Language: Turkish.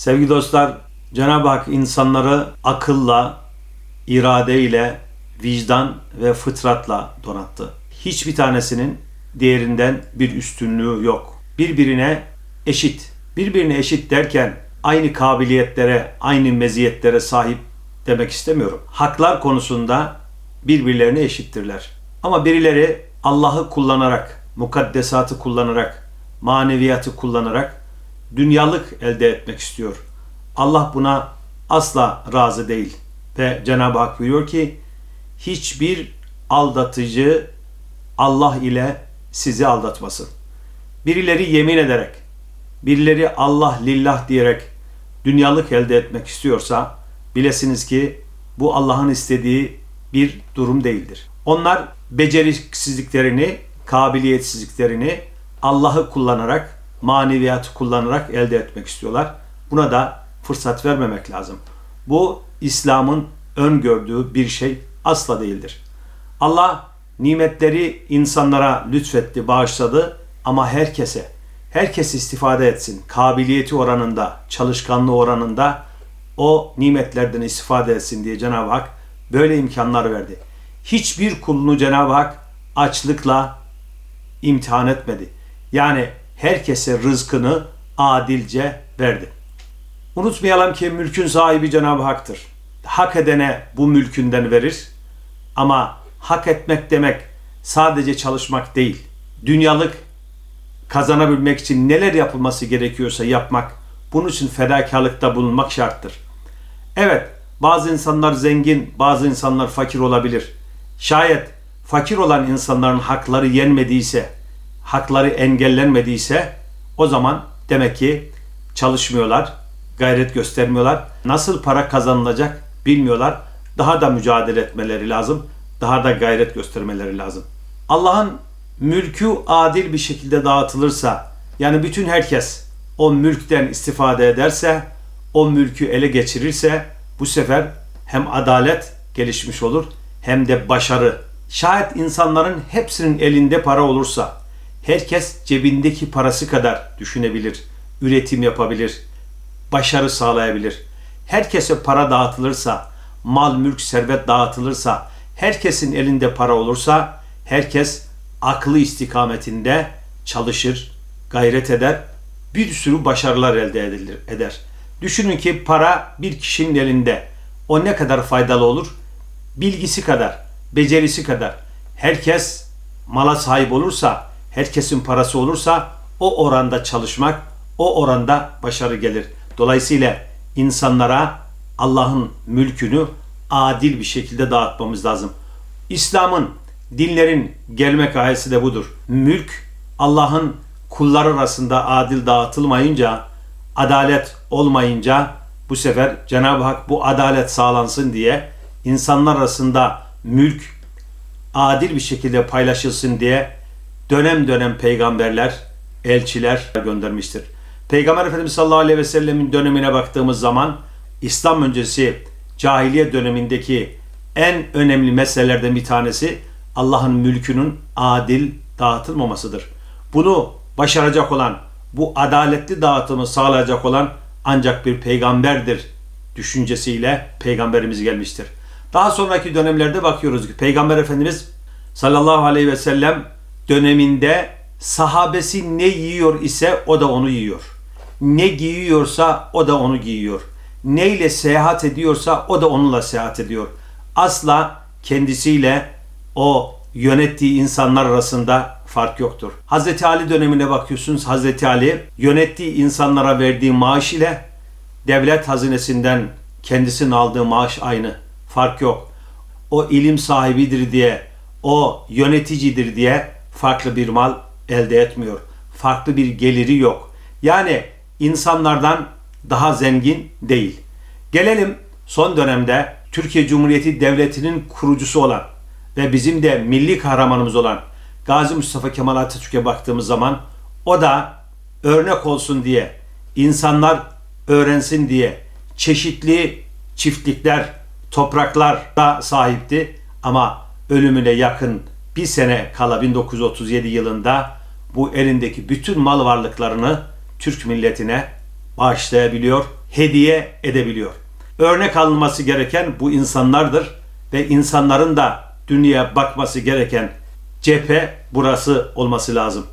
Sevgili dostlar, Cenab-ı Hak insanları akılla, iradeyle, vicdan ve fıtratla donattı. Hiçbir tanesinin diğerinden bir üstünlüğü yok. Birbirine eşit. Birbirine eşit derken aynı kabiliyetlere, aynı meziyetlere sahip demek istemiyorum. Haklar konusunda birbirlerine eşittirler. Ama birileri Allah'ı kullanarak, mukaddesatı kullanarak, maneviyatı kullanarak dünyalık elde etmek istiyor. Allah buna asla razı değil. Ve Cenab-ı Hak buyuruyor ki hiçbir aldatıcı Allah ile sizi aldatmasın. Birileri yemin ederek, birileri Allah lillah diyerek dünyalık elde etmek istiyorsa bilesiniz ki bu Allah'ın istediği bir durum değildir. Onlar beceriksizliklerini, kabiliyetsizliklerini Allah'ı kullanarak, maneviyatı kullanarak elde etmek istiyorlar. Buna da fırsat vermemek lazım. Bu İslam'ın öngördüğü bir şey asla değildir. Allah nimetleri insanlara lütfetti, bağışladı ama herkese, herkes istifade etsin. Kabiliyeti oranında, çalışkanlığı oranında o nimetlerden istifade etsin diye Cenab-ı Hak böyle imkanlar verdi. Hiçbir kulunu Cenab-ı Hak açlıkla imtihan etmedi. Yani herkese rızkını adilce verdi. Unutmayalım ki mülkün sahibi Cenab-ı Hak'tır. Hak edene bu mülkünden verir. Ama hak etmek demek sadece çalışmak değil. Dünyalık kazanabilmek için neler yapılması gerekiyorsa yapmak, bunun için fedakarlıkta bulunmak şarttır. Evet, bazı insanlar zengin, bazı insanlar fakir olabilir. Şayet fakir olan insanların hakları yenmediyse, hakları engellenmediyse o zaman demek ki çalışmıyorlar, gayret göstermiyorlar. Nasıl para kazanılacak bilmiyorlar. Daha da mücadele etmeleri lazım. Daha da gayret göstermeleri lazım. Allah'ın mülkü adil bir şekilde dağıtılırsa, yani bütün herkes o mülkten istifade ederse, o mülkü ele geçirirse bu sefer hem adalet gelişmiş olur hem de başarı. Şayet insanların hepsinin elinde para olursa, herkes cebindeki parası kadar düşünebilir, üretim yapabilir, başarı sağlayabilir. Herkese para dağıtılırsa, mal, mülk, servet dağıtılırsa, herkesin elinde para olursa, herkes aklı istikametinde çalışır, gayret eder, bir sürü başarılar elde edilir, eder. Düşünün ki para bir kişinin elinde. O ne kadar faydalı olur? Bilgisi kadar, becerisi kadar. Herkes mala sahip olursa, herkesin parası olursa o oranda çalışmak, o oranda başarı gelir. Dolayısıyla insanlara Allah'ın mülkünü adil bir şekilde dağıtmamız lazım. İslam'ın, dinlerin gelmek ayesi de budur. Mülk Allah'ın kullar arasında adil dağıtılmayınca, adalet olmayınca bu sefer Cenab-ı Hak bu adalet sağlansın diye insanlar arasında mülk adil bir şekilde paylaşılsın diye dönem dönem peygamberler, elçiler göndermiştir. Peygamber Efendimiz sallallahu aleyhi ve sellemin dönemine baktığımız zaman İslam öncesi cahiliye dönemindeki en önemli meselelerden bir tanesi Allah'ın mülkünün adil dağıtılmamasıdır. Bunu başaracak olan, bu adaletli dağıtımı sağlayacak olan ancak bir peygamberdir düşüncesiyle peygamberimiz gelmiştir. Daha sonraki dönemlerde bakıyoruz ki Peygamber Efendimiz sallallahu aleyhi ve sellem döneminde sahabesi ne yiyor ise o da onu yiyor. Ne giyiyorsa o da onu giyiyor. Neyle seyahat ediyorsa o da onunla seyahat ediyor. Asla kendisiyle o yönettiği insanlar arasında fark yoktur. Hazreti Ali dönemine bakıyorsunuz. Hazreti Ali yönettiği insanlara verdiği maaş ile devlet hazinesinden kendisinin aldığı maaş aynı. Fark yok. O ilim sahibidir diye, o yöneticidir diye farklı bir mal elde etmiyor. Farklı bir geliri yok. Yani insanlardan daha zengin değil. Gelelim son dönemde Türkiye Cumhuriyeti Devleti'nin kurucusu olan ve bizim de milli kahramanımız olan Gazi Mustafa Kemal Atatürk'e baktığımız zaman o da örnek olsun diye, insanlar öğrensin diye çeşitli çiftlikler, topraklara sahipti ama ölümüne yakın bir sene kala 1937 yılında bu elindeki bütün mal varlıklarını Türk milletine bağışlayabiliyor, hediye edebiliyor. Örnek alınması gereken bu insanlardır ve insanların da dünyaya bakması gereken cephe burası olması lazım.